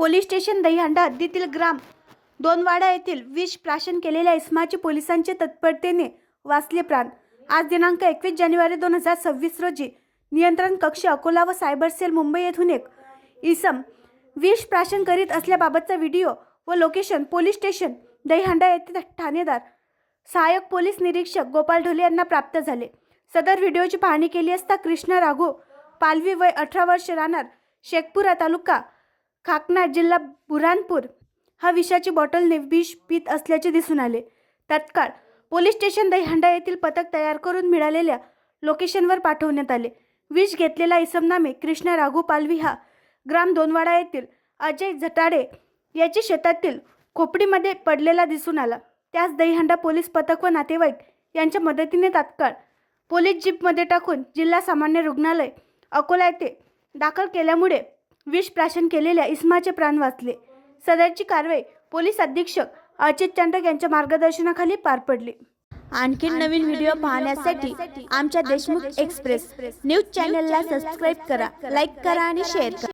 Police station Dahihanda हद्दीतील ग्राम दोनवाडा येथील विष प्राशन केलेल्या इस्माची पोलिसांच्या तत्परतेने वाचले प्राण. आज दिनांक एकवीस जानेवारी दोन हजार सव्वीस रोजी नियंत्रण कक्ष अकोला व सायबर सेल मुंबई येथून एक इसम विष प्राशन करीत असल्याबाबतचा व्हिडिओ व लोकेशन पोलीस स्टेशन दहीहंडा येथील ठाणेदार सहाय्यक पोलीस निरीक्षक गोपाल ढोले यांना प्राप्त झाले. सदर व्हिडिओची पाहणी केली असता कृष्णा राघो पालवी वय अठरा वर्ष राहणार शेखपुरा तालुका खाकना जिल्हा बुऱ्हाणपूर. हा विषाची बॉटल निर्विष पित असल्याचे दिसून आले. तत्काळ पोलीस स्टेशन दहीहंडा येथील पथक तयार करून मिळालेल्या लोकेशनवर पाठवण्यात आले. विष घेतलेला इसमनामे कृष्णा राघू पालवी हा ग्राम दोनवाडा येथील अजय झटाडे याची शेतातील खोपडीमध्ये पडलेला दिसून आला. त्यास दहीहंडा पोलीस पथक व नातेवाईक यांच्या मदतीने तात्काळ पोलीस जीपमध्ये टाकून जिल्हा सामान्य रुग्णालय अकोला येथे दाखल केल्यामुळे विष प्राशन केलेल्या इस्माचे प्राण वाचले. सदरची कारवाई पोलीस अधीक्षक अजित चांडक यांच्या मार्गदर्शनाखाली पार पडली. आणखी नवीन व्हिडिओ पाहण्यासाठी आमच्या देशमुख एक्सप्रेस न्यूज चॅनलला सबस्क्राईब करा लाईक करा आणि शेअर करा.